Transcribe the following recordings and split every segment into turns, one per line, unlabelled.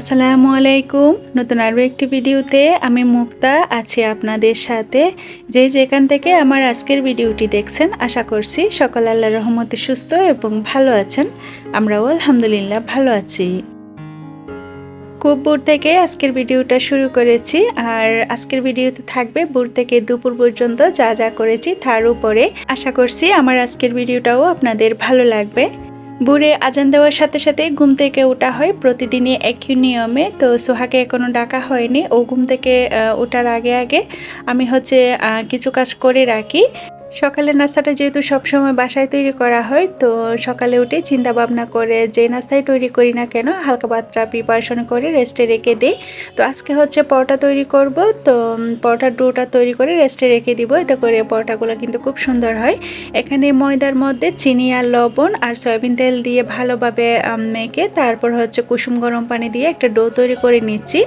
আসসালামু আলাইকুম। নতুন আরও একটি ভিডিওতে আমি মুক্তা আছি আপনাদের সাথে। যে যেখান থেকে আমার আজকের ভিডিওটি দেখছেন, আশা করছি সকল আল্লাহ রহমতে সুস্থ এবং ভালো আছেন। আমরাও আলহামদুলিল্লাহ ভালো আছি। খুব ভোর থেকে আজকের ভিডিওটা শুরু করেছি, আর আজকের ভিডিওতে থাকবে ভোর থেকে দুপুর পর্যন্ত যা যা করেছি তার উপরে। আশা করছি আমার আজকের ভিডিওটাও আপনাদের ভালো লাগবে। ভোরে আজান দেওয়ার সাথে সাথে ঘুম থেকে ওঠা হয়। প্রতিদিনই একই নিয়মে। তো সোহাকে এখনও ডাকা হয়নি। ও ঘুম থেকে ওঠার আগে আগে আমি হচ্ছে কিছু কাজ করে রাখি। সকালের নাস্তাটা যেহেতু সবসময় বাসায় তৈরি করা হয়, তো সকালে উঠে চিন্তা ভাবনা করে যে নাস্তায় তৈরি করি না কেন, হালকা পাতলা প্রিপারেশন করে রেস্টে রেখে দিই। তো আজকে হচ্ছে পরোটা তৈরি করব, তো পরোটার ডোটা তৈরি করে রেস্টে রেখে দিব। এতে করে পরোটাগুলো কিন্তু খুব সুন্দর হয়। এখানে ময়দার মধ্যে চিনি আর লবণ আর সয়াবিন তেল দিয়ে ভালোভাবে মেখে তারপর হচ্ছে কুসুম গরম পানি দিয়ে একটা ডো তৈরি করে নিচ্ছি।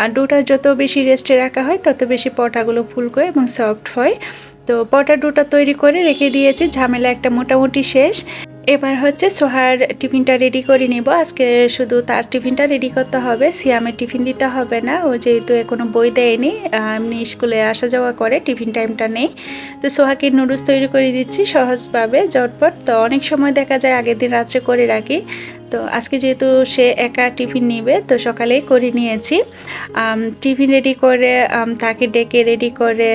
আর ডোটা যত বেশি রেস্টে রাখা হয়, তত বেশি পরোটাগুলো ফুলকো এবং সফট হয়। তো পরোটা ডোটা তৈরি করে রেখে দিয়েছি, ঝামেলা একটা মোটামুটি শেষ। এবার হচ্ছে সোহার টিফিনটা রেডি করে নিব। আজকে শুধু তার টিফিনটা রেডি করতে হবে, সিয়ামের টিফিন দিতে হবে না। ও যেহেতু এখনও বই দেয়নি, এমনি স্কুলে আসা যাওয়া করে, টিফিন টাইমটা নেই। তো সোহাকে নুডলস তৈরি করে দিচ্ছি সহজভাবে, ঝটপট। তো অনেক সময় দেখা যায় আগের দিন রাত্রে করে রাখি। তো আজকে যেহেতু সে একা টিফিন নিবে, তো সকালেই করে নিয়েছি। টিফিন রেডি করে তাকে ডেকে রেডি করে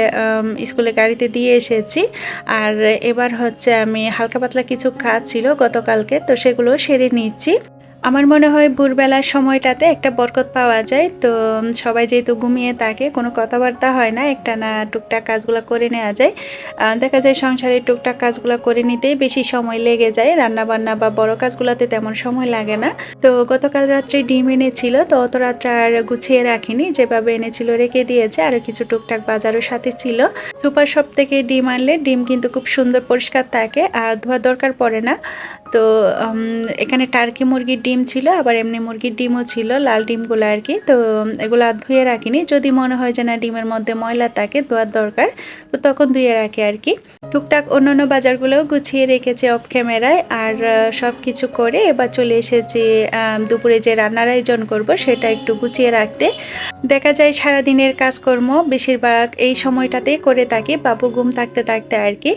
স্কুলে গাড়িতে দিয়ে এসেছি। আর এবার হচ্ছে আমি হালকা পাতলা কিছু কাজ ছিল গতকালকে, তো সেগুলো সেরে নিচ্ছি। আমার মনে হয় ভোরবেলার সময়টাতে একটা বরকত পাওয়া যায়। তো সবাই যেহেতু ঘুমিয়ে থাকে, কোনো কথাবার্তা হয় না একটা না টুকটাক কাজগুলো করে নেওয়া যায়। দেখা যায় সংসারের টুকটাক কাজগুলো করে নিতেই বেশি সময় লেগে যায়। রান্না বান্না বা বড় কাজগুলোতে তেমন সময় লাগে না। তো, গতকাল রাত্রে ডিম এনেছিল, তো অত রাত্রে আর গুছিয়ে রাখিনি। যেভাবে এনেছিল রেখে দিয়েছে আরও কিছু টুকটাক বাজারও সাথে ছিল। সুপার শপ থেকে ডিম আনলে ডিম কিন্তু খুব সুন্দর পরিষ্কার থাকে, আর ধোয়া দরকার পড়ে না। তো এখানে টার্কি মুরগির ডিম ছিল, আবার এমনি মুরগির ডিমও ছিল, লাল ডিমগুলো আর কি। তো এগুলো ধুয়ে রাখিনি। যদি মনে হয় যে না, ডিমের মধ্যে ময়লা থাকে ধোয়ার দরকার, তো তখন ধুয়ে রাখি আর কি। টুকটাক অন্যান্য বাজারগুলোও গুছিয়ে রেখেছে অফ ক্যামেরায় আর সব কিছু করে এবার চলে এসেছি দুপুরে যে রান্নার আয়োজন করব, সেটা একটু গুছিয়ে রাখতে। দেখা যায় সারাদিনের কাজকর্ম, বেশিরভাগ এই সময়টাতেই করে থাকি, বাবু ঘুম থাকতে থাকতে আর কি।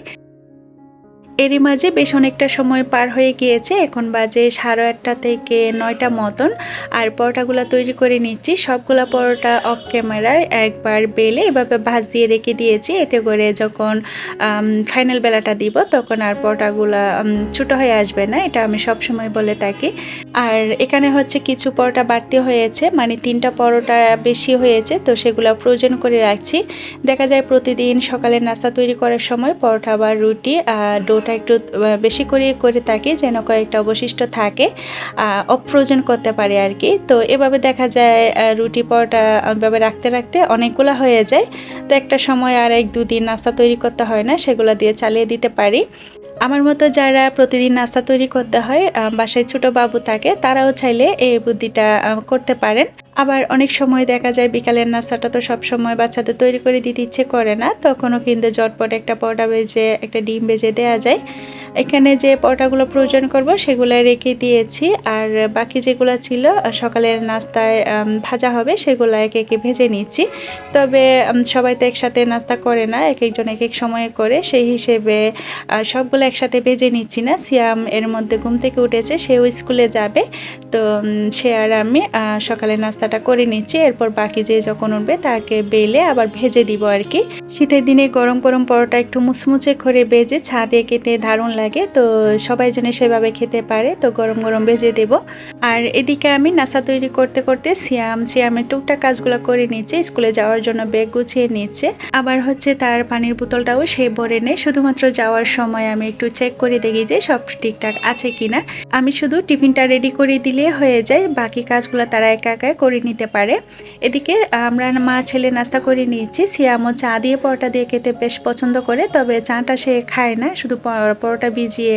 এরই মাঝে বেশ অনেকটা সময় পার হয়ে গিয়েছে। এখন বাজে সাড়ে আটটা থেকে নয়টা মতন। আর পরোটাগুলো তৈরি করে নিচ্ছি। সবগুলা পরোটা অফ ক্যামেরায় একবার বেলে এভাবে ভাজ দিয়ে রেখে দিয়েছি। এতে করে যখন ফাইনাল বেলাটা দিব, তখন আর পরোটাগুলা ছোটো হয়ে আসবে না। এটা আমি সব সময় বলে থাকি। আর এখানে হচ্ছে কিছু পরোটা বাড়তি হয়েছে। মানে তিনটা পরোটা বেশি হয়েছে। তো সেগুলো ফ্রোজেন করে রাখছি। দেখা যায় প্রতিদিন সকালে নাস্তা তৈরি করার সময় পরোটা বা রুটি আর ডোটা একটু বেশি করে করে থাকি যেন কয়েকটা অবশিষ্ট থাকে অপ্রয়োজন করতে পারি আর কি। তো এভাবে দেখা যায় রুটি পরোটা এভাবে রাখতে রাখতে অনেকগুলো হয়ে যায়। তো একটা সময় আর এক, দুদিন নাস্তা তৈরি করতে হয় না, সেগুলো দিয়ে চালিয়ে দিতে পারি। আমার মতো যারা প্রতিদিন নাস্তা তৈরি করতে হয় বাসায় ছোট বাবু থাকে, তারাও চাইলে এই বুদ্ধিটা করতে পারেন। আবার অনেক সময় দেখা যায় বিকালের নাস্তাটা তো সব সময় বাচ্চাদের তৈরি করে দিতে ইচ্ছে করে না, তখনও কিন্তু জটপট একটা পরোটা বেজে একটা ডিম বেজে দেওয়া যায়। এখানে যে পরোটাগুলো প্রয়োজন করব সেগুলো রেখে দিয়েছি, আর বাকি যেগুলো ছিল সকালের নাস্তায় ভাজা হবে সেগুলো একে একে ভেজে নিচ্ছি। তবে সবাই তো একসাথে নাস্তা করে না, এক একজন এক এক সময়ে করে, সেই হিসেবে সবগুলো একসাথে ভেজে নিচ্ছি না। সিয়াম এর মধ্যে ঘুম থেকে উঠেছে, সেও স্কুলে যাবে। তো সে আর আমি সকালের সকালে নাস্তাটা করে নিচ্ছি, এরপর বাকি যে যখন উঠবে তাকে বেলে আবার ভেজে দিব আর কি। শীতের দিনে গরম গরম পরোটা একটু মুচমুচে করে ভেজে ছাদে খেতে দারুণ লাগে, তো সবাই যেন সেভাবে খেতে পারে, তো গরম গরম ভেজে দেব। আর এদিকে আমি নাস্তা তৈরি করতে করতে সিয়াম সিয়ামের টুকটাক কাজগুলো করে নিচ্ছে, স্কুলে যাওয়ার জন্য ব্যাগ গুছিয়ে নিচ্ছে। আবার হচ্ছে তার পানির বোতলটাও সে ভরে নেয়, শুধুমাত্র যাওয়ার সময় আমি একটু চেক করে দেখি যে সব ঠিকঠাক আছে কিনা। আমি শুধু টিফিনটা রেডি করে দিলে হয়ে যায়, বাকি কাজগুলো তারা একা একা করে নিতে পারে। এদিকে আমরা মা ছেলে নাস্তা করে নিয়েছি। সিয়ামও চা দিয়ে পরোটা দিয়ে খেতে বেশ পছন্দ করে, তবে চাটা সে খায় না, শুধু পরোটা ভিজিয়ে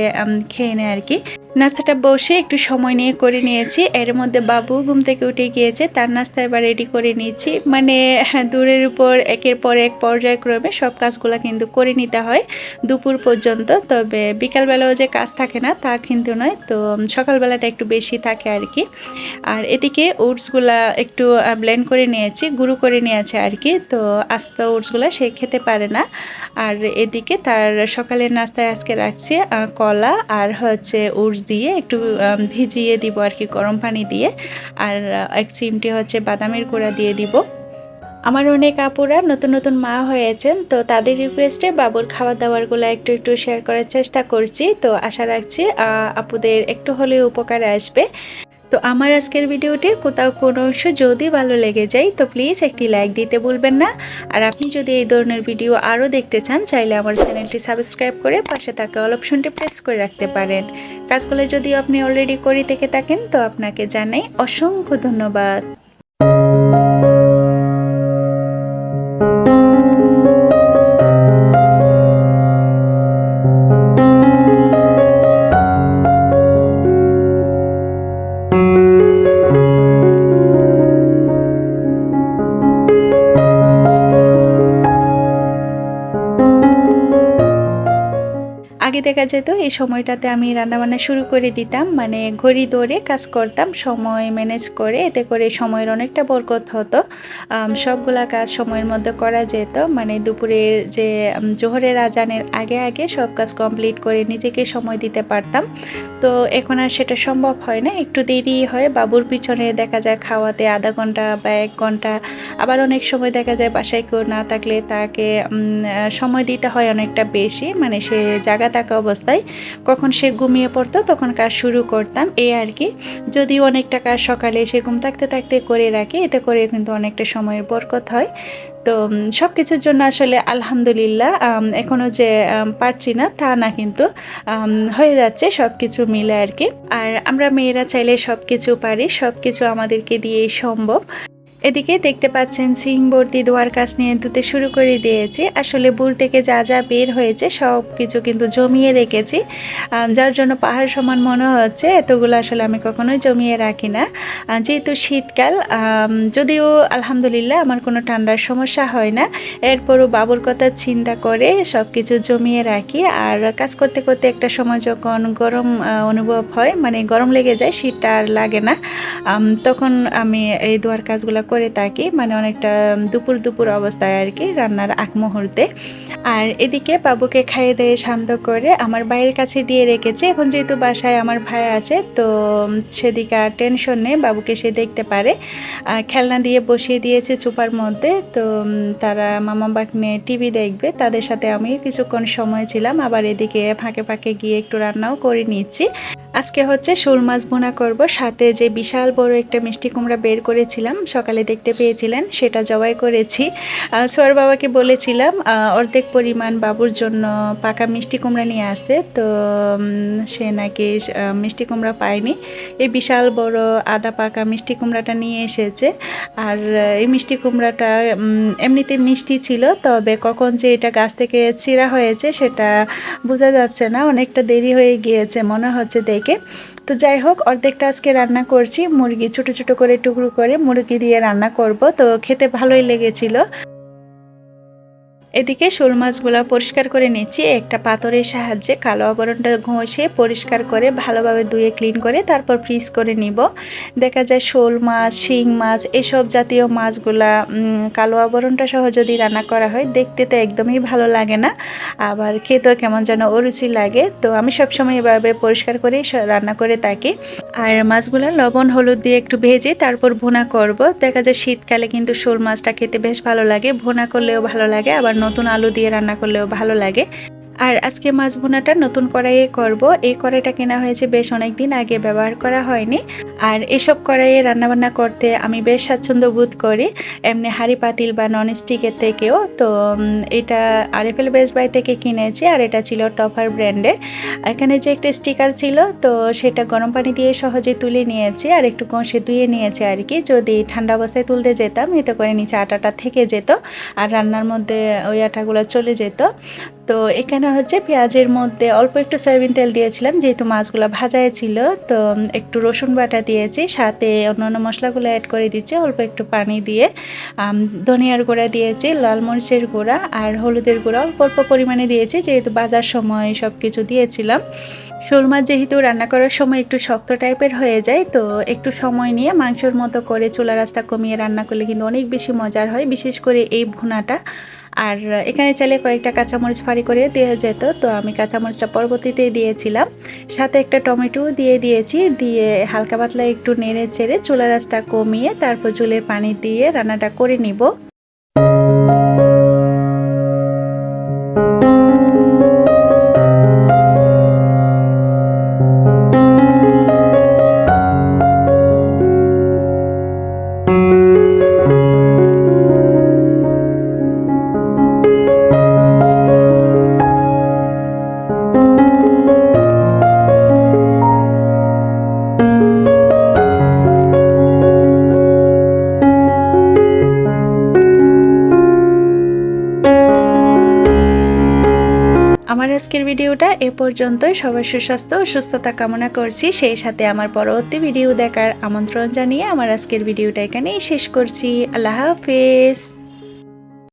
খেয়ে নেয় আর কি। নাস্তাটা বসে একটু সময় নিয়ে করে নিয়েছি। এর মধ্যে বাবু ঘুম থেকে উঠে গিয়েছে তার নাস্তা এবার রেডি করে নিয়েছি। মানে হ্যাঁ, দূরের উপর একের পর এক পর্যায়ক্রমে সব কাজগুলো কিন্তু করে নিতে হয় দুপুর পর্যন্ত। তবে বিকালবেলাও যে কাজ থাকে না তা কিন্তু নয়। তো সকালবেলাটা একটু বেশি থাকে আর কি আর এদিকে ওটসগুলা একটু ব্লেন্ড করে নিয়েছি গুঁড়ো করে নিয়েছে আর কি তো আস্ত ওটসগুলো সে খেতে পারে না। আর এদিকে তার সকালের নাস্তায় আজকে রাখছি কলা আর হচ্ছে ওটস দিয়ে একটু ভিজিয়ে দিব আর কি, গরম পানি দিয়ে। আর এক চিমটি হচ্ছে বাদামের গুঁড়া দিয়ে দিব। আমার অনেক আপুরা নতুন নতুন মা হয়েছেন, তো তাদের রিকোয়েস্টে বাবুর খাবার দাবারগুলো একটু একটু শেয়ার করার চেষ্টা করছি। তো আশা রাখছি আপুদের একটু হলেও উপকারে আসবে। তো আমার আজকের ভিডিওটির কোথাও কোনো অংশ যদি ভালো লেগে যায়, তো প্লিজ একটি লাইক দিতে ভুলবেন না। আর আপনি যদি এই ধরনের ভিডিও আরও দেখতে চান, চাইলে আমার চ্যানেলটি সাবস্ক্রাইব করে পাশে থাকা অল অপশনটি প্রেস করে রাখতে পারেন। কাজগুলো যদি আপনি অলরেডি করে থেকে থাকেন, তো আপনাকে জানাই অসংখ্য ধন্যবাদ। আগে দেখা যেত, এই সময়টাতে আমি রান্নাবান্না শুরু করে দিতাম। মানে ঘড়ি দৌড়ে কাজ করতাম, সময় ম্যানেজ করে, এতে করে সময়ের অনেকটা বরকত হতো। সবগুলা কাজ সময়ের মধ্যে করা যেত। মানে দুপুরের যে জোহরের আজানের আগে আগে সব কাজ কমপ্লিট করে নিজেকে সময় দিতে পারতাম। তো এখন আর সেটা সম্ভব হয় না, একটু দেরি হয়। বাবুর পিছনে দেখা যায় খাওয়াতে আধা ঘণ্টা বা এক ঘণ্টা। আবার অনেক সময় দেখা যায় বাসায় কেউ না থাকলে তাকে সময় দিতে হয় অনেকটা বেশি। মানে সে জায়গা অবস্থায় কখন সে ঘুমিয়ে পড়তো, তখন কাজ শুরু করতাম। এই আর কি। যদি অনেকটা কাজ সকালে সে ঘুম থাকতে থাকতে করে রাখে, এতে করে কিন্তু অনেকটা সময়ের বরকত হয়। তো সব কিছুর জন্য আসলে আলহামদুলিল্লাহ এখনও যে পারছি না, তা না কিন্তু হয়ে যাচ্ছে সব কিছু মিলে আর কি। আর আমরা মেয়েরা চাইলে সব কিছু পারি সব কিছু আমাদেরকে দিয়েই সম্ভব। এদিকে দেখতে পাচ্ছেন সিং বর্তি দোয়ার কাজ নিয়ে ধুতে শুরু করে দিয়েছি। আসলে বুর থেকে যা যা বের হয়েছে, সব কিছু কিন্তু জমিয়ে রেখেছি। যার জন্য পাহাড় সমান মনে হচ্ছে, এতগুলো আসলে আমি কখনোই জমিয়ে রাখি না। যেহেতু শীতকাল যদিও আলহামদুলিল্লাহ আমার কোনো ঠান্ডার সমস্যা হয় না। এরপরও বাবুর কথা চিন্তা করে সব কিছু জমিয়ে রাখি। আর কাজ করতে করতে একটা সময় যখন গরম অনুভব হয় মানে গরম লেগে যায়, শীতটা আর লাগে না তখন আমি এই দোয়ার কাজগুলো করে থাকি মানে অনেকটা দুপুর দুপুর অবস্থায় আর কি রান্নার আগ মুহূর্তে। আর এদিকে বাবুকে খাইয়ে দিয়ে শান্ত করে আমার ভাইয়ের কাছে দিয়ে রেখেছে। এখন যেহেতু বাসায় আমার ভাই আছে, তো সেদিকে আর টেনশন নেই, বাবুকে সে দেখতে পারে। খেলনা দিয়ে বসিয়ে দিয়েছে চুপার মধ্যে, তো তারা মামা বাগনে টিভি দেখবে, তাদের সাথে আমি কিছুক্ষণ সময় ছিলাম, আবার এদিকে ফাঁকে ফাঁকে গিয়ে একটু রান্নাও করে নিচ্ছি। আজকে হচ্ছে শোল মাছ বোনা করব। সাথে যে বিশাল বড় একটা মিষ্টি কুমড়া বের করেছিলাম, সকালে দেখতে পেয়েছিলেন, সেটা জবাই করেছি। সোয়ার বাবাকে বলেছিলাম অর্ধেক পরিমাণ বাবুর জন্য পাকা মিষ্টি কুমড়া নিয়ে আসতে। তো সে নাকি মিষ্টি কুমড়া পায়নি। এই বিশাল বড় আদা পাকা মিষ্টি কুমড়াটা নিয়ে এসেছে। আর এই মিষ্টি কুমড়াটা এমনিতে মিষ্টি ছিল, তবে কখন যে এটা গাছ থেকে চিরা হয়েছে, সেটা বোঝা যাচ্ছে না। অনেকটা দেরি হয়ে গিয়েছে, মনে হচ্ছে দেখে তো যাই হোক, অর্ধেকটা আজকে রান্না করছি। মুরগি ছোট ছোট করে টুকরো করে মুরগি দিয়ে রান্না করব। তো খেতে ভালোই লেগেছিল। এদিকে শোল মাছগুলো পরিষ্কার করে নিচ্ছি। একটা পাথরের সাহায্যে কালো আবরণটা ঘষে পরিষ্কার করে ভালোভাবে ধুয়ে ক্লিন করে তারপর ফ্রিজ করে নিব। দেখা যায় শোল মাছ, শিং মাছ, এসব জাতীয় মাছগুলা কালো আবরণটা সহ যদি রান্না করা হয়, দেখতে তো একদমই ভালো লাগে না। আবার খেতেও কেমন যেন অরুচি লাগে। তো আমি সবসময় এভাবে পরিষ্কার করেই রান্না করে থাকি। আর মাছগুলো লবণ, হলুদ দিয়ে একটু ভেজে তারপর ভুনা করব। দেখা যায় শীতকালে কিন্তু শোল মাছটা খেতে বেশ ভালো লাগে। ভুনা করলেও ভালো লাগে, আবার নতুন আলু দিয়ে রান্না করলেও ভালো লাগে। আর আজকে মাছ বোনাটা নতুন কড়াইয়ে করব। এই কড়াইটা কেনা হয়েছে বেশ অনেক দিন আগে, ব্যবহার করা হয়নি। আর এসব কড়াইয়ে রান্নাবান্না করতে আমি বেশ স্বাচ্ছন্দ্য বোধ করি। এমনি হাঁড়ি পাতিল বা নন স্টিকের থেকেও। তো এটা আরএফএল বেস্ট বাই থেকে কিনেছি আর এটা ছিল টপার ব্র্যান্ডের। এখানে যে একটা স্টিকার ছিল, তো সেটা গরম পানি দিয়ে সহজে তুলে নিয়েছি আর একটু কষে ধুয়ে নিয়েছি আর কি। যদি ঠান্ডা অবস্থায় তুলতে যেতাম, এতে করে নিচে আটাটা থেকে যেত আর রান্নার মধ্যে ওই আটাগুলো চলে যেত। তো এখানে হচ্ছে পেঁয়াজের মধ্যে অল্প একটু সয়াবিন তেল দিয়েছিলাম, যেহেতু মাছগুলো ভাজায় ছিল, তো একটু রসুন বাটা দিয়েছি, সাথে অন্যান্য মশলাগুলো অ্যাড করে দিচ্ছি, অল্প একটু পানি দিয়ে ধনিয়ার গুঁড়া দিয়েছি, লাল মরিচের গুঁড়া আর হলুদের গুঁড়া, অল্প অল্প পরিমাণে দিয়েছি, যেহেতু বাজার সময় সব কিছু দিয়েছিলাম। শোল মাছ যেহেতু রান্না করার সময় একটু শক্ত টাইপের হয়ে যায়, তো একটু সময় নিয়ে মাংসের মতো করে চুলা রাসটা কমিয়ে রান্না করলে কিন্তু অনেক বেশি মজার হয়, বিশেষ করে এই ভুনাটা। আর এখানে চাইলে কয়েকটা কাঁচামরিচ ফাড়ি করে দেওয়া যেত, তো আমি কাঁচামরিচটা পরবর্তীতে দিয়েছিলাম। সাথে একটা টমেটো দিয়ে দিয়েছি, দিয়ে হালকা পাতলা একটু নেড়ে চেড়ে চুলা রাসটা কমিয়ে তারপর চুলের পানি দিয়ে রান্নাটা করে নিব। আজকের ভিডিওটা এ পর্যন্তই। সবার সুস্বাস্থ্য ও সুস্থতা কামনা করছি। সেই সাথে আমার পরবর্তী ভিডিও দেখার আমন্ত্রণ জানিয়ে আমার আজকের ভিডিওটা এখানেই শেষ করছি। আল্লাহ হাফেজ।